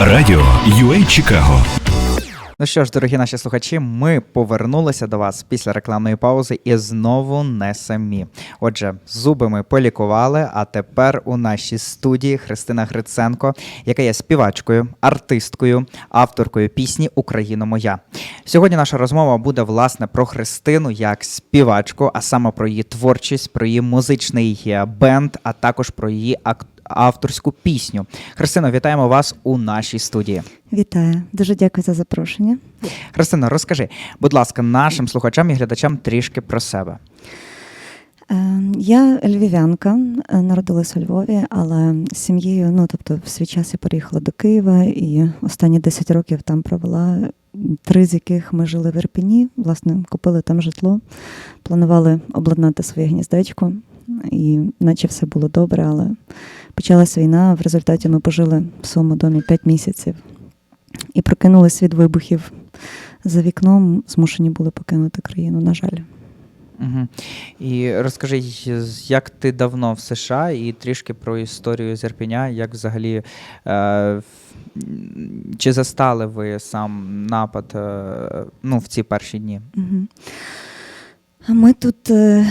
Радіо UA Чикаго. Ну що ж, дорогі наші слухачі, ми повернулися до вас після рекламної паузи і знову не самі. Отже, зуби ми полікували, а тепер у нашій студії Христина Гриценко, яка є співачкою, артисткою, авторкою пісні Україно моя. Сьогодні наша розмова буде власне про Христину як співачку, а саме про її творчість, про її музичний бенд, а також про її ак- авторську пісню. Христино, вітаємо вас у нашій студії. Вітаю, дуже дякую за запрошення. Христина, розкажи, будь ласка, нашим слухачам і глядачам трішки про себе. Е, Я львів'янка, е, народилась у Львові, але з сім'єю, ну тобто, в свій час я переїхала до Києва і останні 10 років там провела. Три з яких ми жили в Ірпіні, власне, купили там житло, планували обладнати своє гніздечко, і наче все було добре, але почалась війна. В результаті ми пожили в своєму домі 5 місяців і прокинулись від вибухів за вікном, змушені були покинути країну, на жаль. Угу. І розкажи, як ти давно в США, і трішки про історію з Ірпеня, як взагалі е, чи застали ви сам напад е, ну, в ці перші дні? Угу. Ми тут е,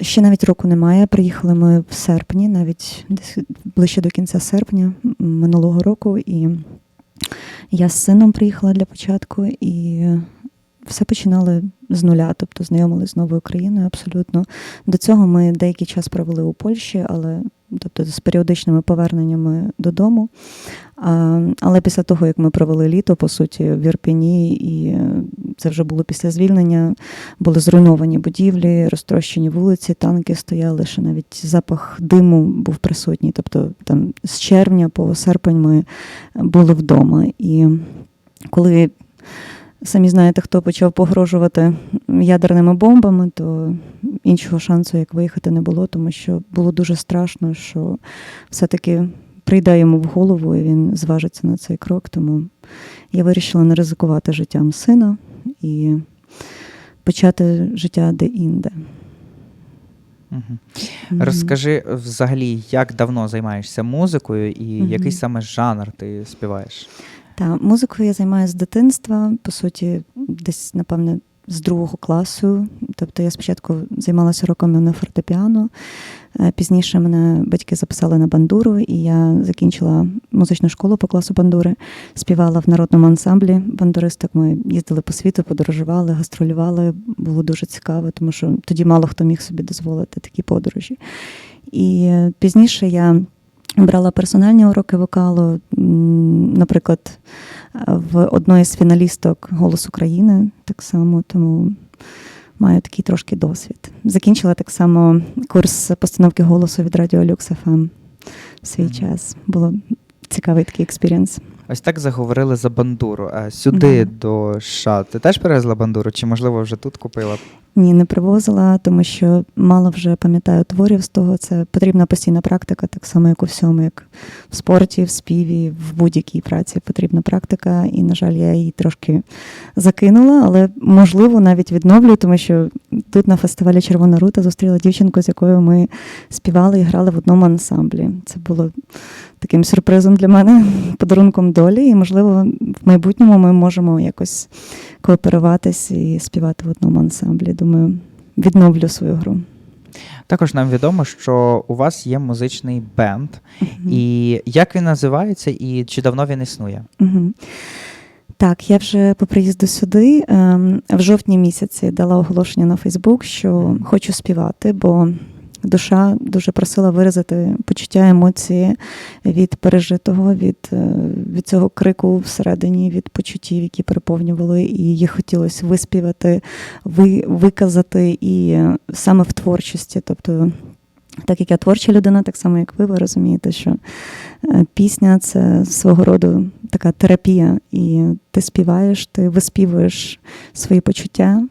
ще навіть року немає. Приїхали ми в серпні, навіть десь ближче до кінця серпня минулого року. І я з сином приїхала для початку, і все починали з нуля, тобто знайомилися з новою країною абсолютно. До цього ми деякий час провели у Польщі, але тобто з періодичними поверненнями додому. Але після того, як ми провели літо, по суті, в Ірпіні, і це вже було після звільнення, були зруйновані будівлі, розтрощені вулиці, танки стояли, що навіть запах диму був присутній. Тобто там з червня по серпень ми були вдома. І коли самі знаєте, хто почав погрожувати ядерними бомбами, то іншого шансу, як виїхати, не було, тому що було дуже страшно, що все-таки прийде йому в голову, і він зважиться на цей крок. Тому я вирішила не ризикувати життям сина і почати життя де-інде. Угу. Розкажи взагалі, як давно займаєшся музикою і Мгм. який саме жанр ти співаєш? Та музикою я займаюся з дитинства, по суті, десь, напевне, з другого класу. Тобто я спочатку займалася роками на фортепіано. е, Пізніше мене батьки записали на бандуру, і я закінчила музичну школу по класу бандури, співала в народному ансамблі бандуристок. Ми їздили по світу, подорожували, гастролювали. Було дуже цікаво, тому що тоді мало хто міг собі дозволити такі подорожі. І е, пізніше я брала персональні уроки вокалу. Наприклад, в одної з фіналісток Голос України так само, тому маю такий трошки досвід. Закінчила так само курс постановки голосу від Радіо Люкс ФМ в свій час. Було цікавий такий експірієнс. Ось так заговорили за бандуру. А сюди Мгм. до США ти теж привезла бандуру, чи можливо вже тут купила? Ні, не привозила, тому що мало вже пам'ятаю творів з того. Це потрібна постійна практика, так само, як у всьому, як в спорті, в співі, в будь-якій праці потрібна практика. І, на жаль, я її трошки закинула, але можливо навіть відновлю, тому що тут на фестивалі Червона рута зустріла дівчинку, з якою ми співали і грали в одному ансамблі. Це було таким сюрпризом для мене, подарунком долі. І, можливо, в майбутньому ми можемо якось кооперуватись і співати в одному ансамблі. Думаю, відновлю свою гру. Також нам відомо, що у вас є музичний бенд. Мгм. І як він називається, і чи давно він існує? Мгм. Так, я вже по приїзду сюди ем, в жовтні місяці дала оголошення на Фейсбук, що хочу співати, бо душа дуже просила виразити почуття емоції від пережитого, від, е, від цього крику всередині, від почуттів, які переповнювали, і їх хотілося виспівати, ви, виказати і саме в творчості. Тобто, так як я творча людина, так само як ви, ви розумієте, що е, пісня це свого роду така терапія, і ти співаєш, ти виспівуєш свої почуття,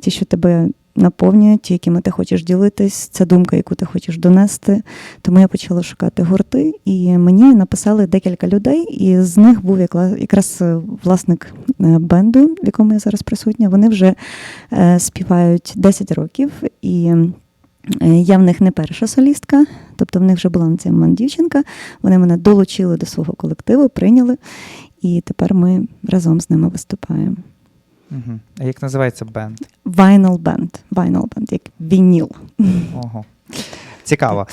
ті, що тебе наповнюють, якими ти хочеш ділитись, це думка, яку ти хочеш донести. Тому я почала шукати гурти, і мені написали декілька людей, і з них був якраз е, власник е, бенду, в якому я зараз присутня. Вони вже е, співають 10 років і. Я в них не перша солістка, тобто в них вже була на цей момент дівчинка. Вони мене долучили до свого колективу, прийняли, і тепер ми разом з ними виступаємо. Угу. А як називається бенд? Vinyl Band. Vinyl Band, як вініл. Ого. Цікаво.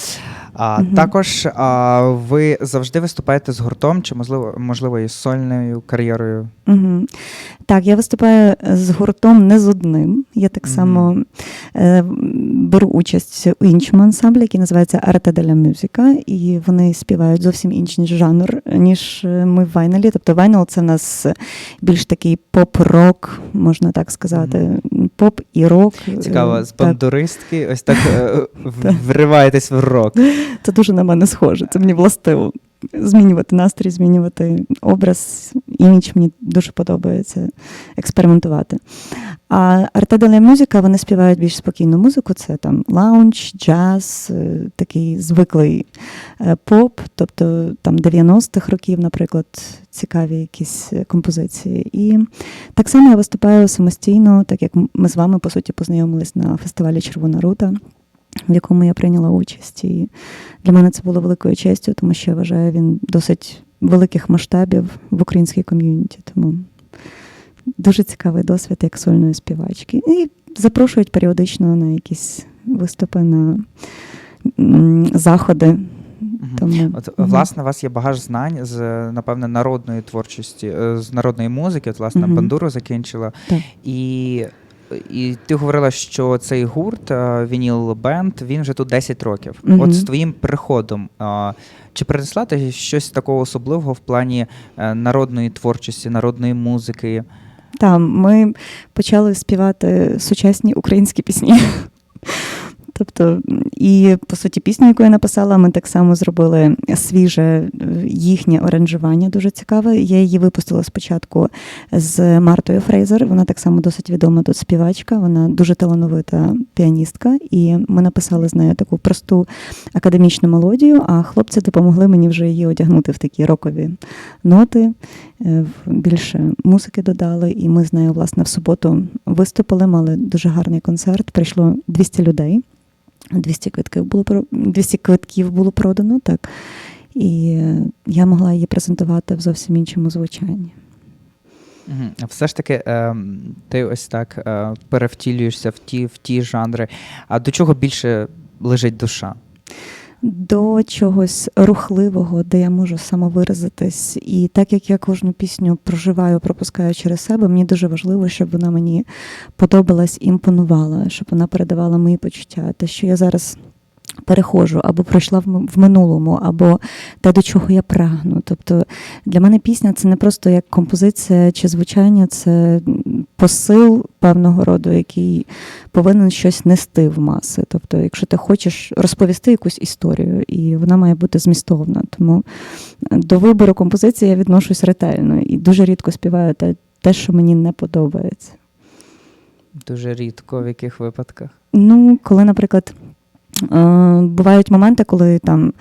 А, Мгм. Також а, ви завжди виступаєте з гуртом, чи можливо, можливо, із сольною кар'єрою? Угу. Так, я виступаю з гуртом не з одним. Я так Мгм. само е, беру участь у іншому ансамблі, який називається Arte della Musica, і вони співають зовсім інший жанр, ніж е, ми в Вайнелі. Тобто Вайнел це в нас більш такий поп-рок, можна так сказати. Поп і рок. е, Цікаво, з так. бандуристки, ось так е, Так. вриваєтесь в рок. Це дуже на мене схоже. Це мені властиво. Змінювати настрій, змінювати образ, імідж мені дуже подобається експериментувати. А della Musica, вони співають більш спокійну музику, це там лаунж, джаз, е, такий звиклий е, поп, тобто там 90-х років, наприклад, цікаві якісь е, композиції. І так само я виступаю самостійно, так як ми з вами, по суті, познайомились на фестивалі Червона рута, в якому я прийняла участь. І для мене це було великою честю, тому що я вважаю, він досить великих масштабів в українській ком'юніті. Тому дуже цікавий досвід як сольної співачки. І запрошують періодично на якісь виступи, на заходи. Тому, От, власне, у вас є багаж знань з, напевне, народної творчості, е, з народної музики. От, власне, бандуру закінчила. Так. І, і ти говорила, що цей гурт е, Вініл Бенд, він вже тут 10 років. Мгм. От з твоїм приходом, чи принесла ти щось такого особливого в плані е, народної творчості, народної музики? Так, ми почали співати сучасні українські пісні. Тобто, і по суті, пісню, яку я написала, ми так само зробили свіже е, їхнє оранжування, дуже цікаве. Я її випустила спочатку з Мартою Фрейзер. Вона так само досить відома тут співачка, вона дуже талановита піаністка. І ми написали з нею таку просту академічну мелодію, а хлопці допомогли мені вже її одягнути в такі рокові ноти. Е, Більше музики додали, і ми з нею, власне, в суботу виступили, мали дуже гарний концерт. Прийшло 200 людей. 200 квитків було 200 квитків було продано, так. І я могла її презентувати в зовсім іншому звучанні. Все ж таки, ем, ти ось так е, перевтілюєшся в ті, в ті жанри. А до чого більше лежить душа? До чогось рухливого, де я можу самовиразитись. І так як я кожну пісню проживаю, пропускаю через себе, мені дуже важливо, щоб вона мені подобалась, імпонувала, щоб вона передавала мої почуття. Те, що я зараз переходжу, або пройшла в минулому, або те, до чого я прагну. Тобто для мене пісня це не просто як композиція чи звучання, це посил певного роду, який повинен щось нести в маси. Тобто, якщо ти хочеш розповісти якусь історію, і вона має бути змістовна. Тому до вибору композиції я відношусь ретельно і дуже рідко співаю те, те що мені не подобається. Дуже рідко, в яких випадках? Ну, коли, наприклад, е, бувають моменти, коли там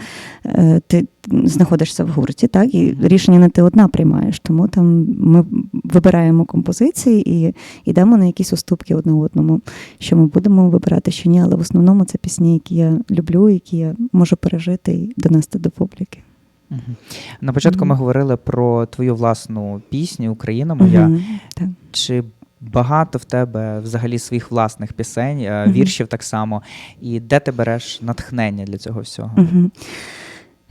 е, ти знаходишся в гурті, так, і рішення не ти одна приймаєш. Тому там ми вибираємо композиції і йдемо на якісь уступки одне одному, що ми будемо вибирати, що ні, але в основному це пісні, які я люблю, які я можу пережити і донести до публіки. На початку ми говорили про твою власну пісню Україна моя. Мгм, так. Чи багато в тебе взагалі своїх власних пісень, е, віршів так само? І де ти береш натхнення для цього всього? Угу.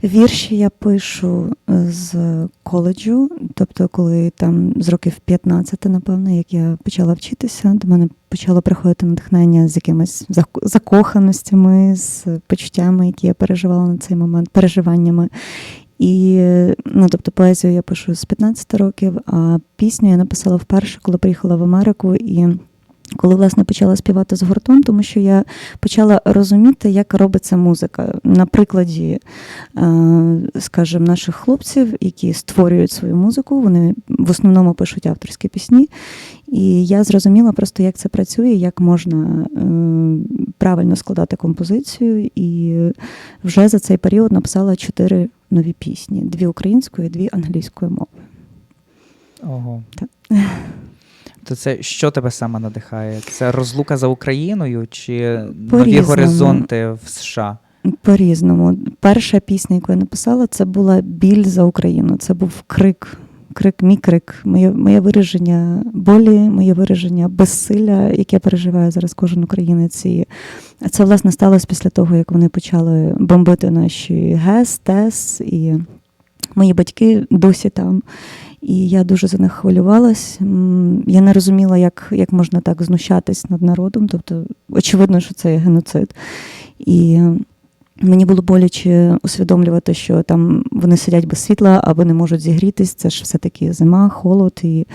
Вірші я пишу е, з коледжу, тобто, коли там з років 15, напевно, як я почала вчитися, до мене почало приходити натхнення з якимись закоханостями, з почуттями, які я переживала на цей момент, переживаннями. І ну, тобто поезію я пишу з 15 років, а пісню я написала вперше, коли приїхала в Америку і коли власне почала співати з гуртом, тому що я почала розуміти, як робиться музика. На прикладі, е, скажімо, наших хлопців, які створюють свою музику, вони в основному пишуть авторські пісні. І я зрозуміла просто, як це працює, як можна е, правильно складати композицію. І вже за цей період написала чотири нові пісні: дві українською, дві англійською мовою. Ого. Так. То це що тебе саме надихає? Це розлука за Україною чи нові горизонти в США? По-різному. Перша пісня, яку я написала, це була біль за Україну. Це був крик. Крик, мій крик, моє, моє вираження болі, моє вираження безсилля, яке переживає зараз кожен українець. І це власне сталося після того, як вони почали бомбити наші ГЕС, ТЕС, і мої батьки досі там. І я дуже за них хвилювалась. Я не розуміла, як, як можна так знущатись над народом. Тобто, очевидно, що це є геноцид. І Мені було боляче усвідомлювати, що там вони сидять без світла або не можуть зігрітись. Це ж все-таки зима, холод. І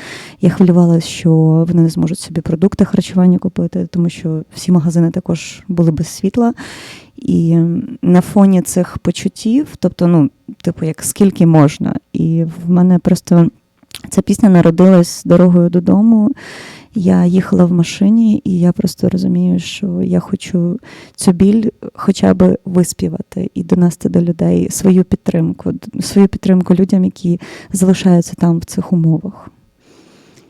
я хвилювалася, що вони не зможуть собі продукти харчування купити, тому що всі магазини також були без світла. І на фоні цих почуттів, тобто, ну, типу, як скільки можна. І в мене просто ця пісня народилась дорогою додому. Я їхала в машині, і я просто розумію, що я хочу цю біль хоча б виспівати і донести до людей свою підтримку, свою підтримку людям, які залишаються там в цих умовах.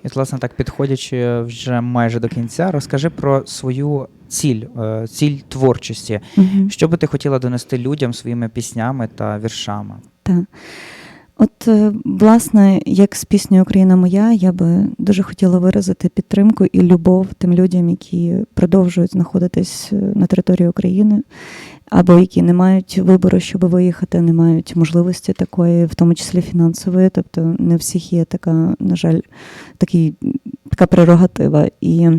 І, власне, так підходячи вже майже до кінця, розкажи про свою ціль, е, ціль творчості. Угу. Що би ти хотіла донести людям своїми піснями та віршами? Так. От, е, власне, як з піснею Україна моя, я би дуже хотіла виразити підтримку і любов тим людям, які продовжують знаходитись е, на території України, або які не мають вибору, щоб виїхати, не мають можливості такої, в тому числі фінансової. Тобто не всіх є така, на жаль, такий, така прерогатива. І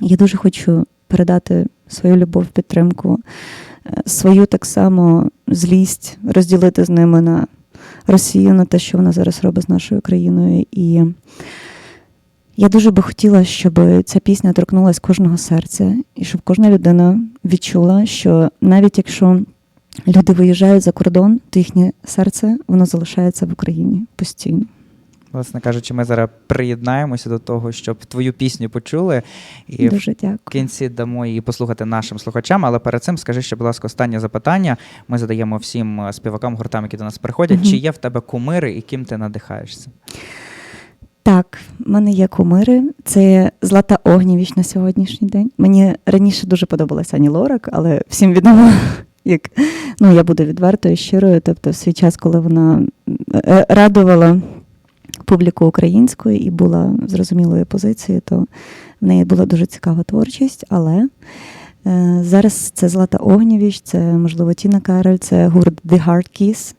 я дуже хочу передати свою любов, підтримку, е, свою так само злість розділити з ними на Росію на те, що вона зараз робить з нашою країною. І я дуже би хотіла, щоб ця пісня торкнулася кожного серця, і щоб кожна людина відчула, що навіть якщо люди виїжджають за кордон, то їхнє серце воно залишається в Україні постійно. Власне кажучи, ми зараз приєднаємося до того, щоб твою пісню почули. І в Дуже дякую. кінці дамо її послухати нашим слухачам. Але перед цим скажи ще, будь ласка, останнє запитання. Ми задаємо всім е, співакам, гуртам, які до нас приходять. Мгм. Чи є в тебе кумири і ким ти надихаєшся? Так, в мене є кумири. Це Злата Огнєвіч на сьогоднішній день. Мені раніше дуже подобалася Ані Лорак, але всім відомо, як ну я буду відвертою, щирою. Тобто, в свій час, коли вона е, радувала публіку українською і була зрозумілої позиції, то в неї була дуже цікава творчість. Але е, зараз це Злата Огнєвіч, це можливо Тіна Кароль, це гурт The Hard Kiss,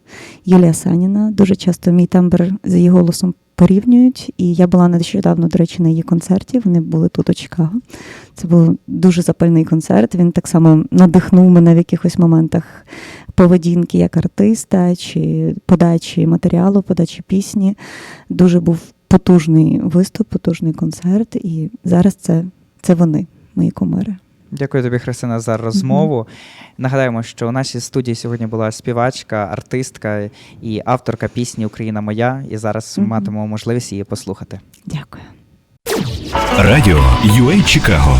Юлія Саніна. Дуже часто мій тембр з її голосом порівнюють. І я була нещодавно, до речі, на її концерті. Вони були тут у Чикаго. Це був дуже запальний концерт. Він так само надихнув мене в якихось моментах поведінки як артиста, чи подачі матеріалу, подачі пісні. Дуже був потужний виступ, потужний концерт. І зараз це, це вони, мої кумири. Дякую тобі, Христина, за розмову. Нагадаємо, що у нашій студії сьогодні була співачка, артистка і авторка пісні Україна моя. І зараз Мгм. матимемо можливість її послухати. Дякую. Радіо UA Чикаго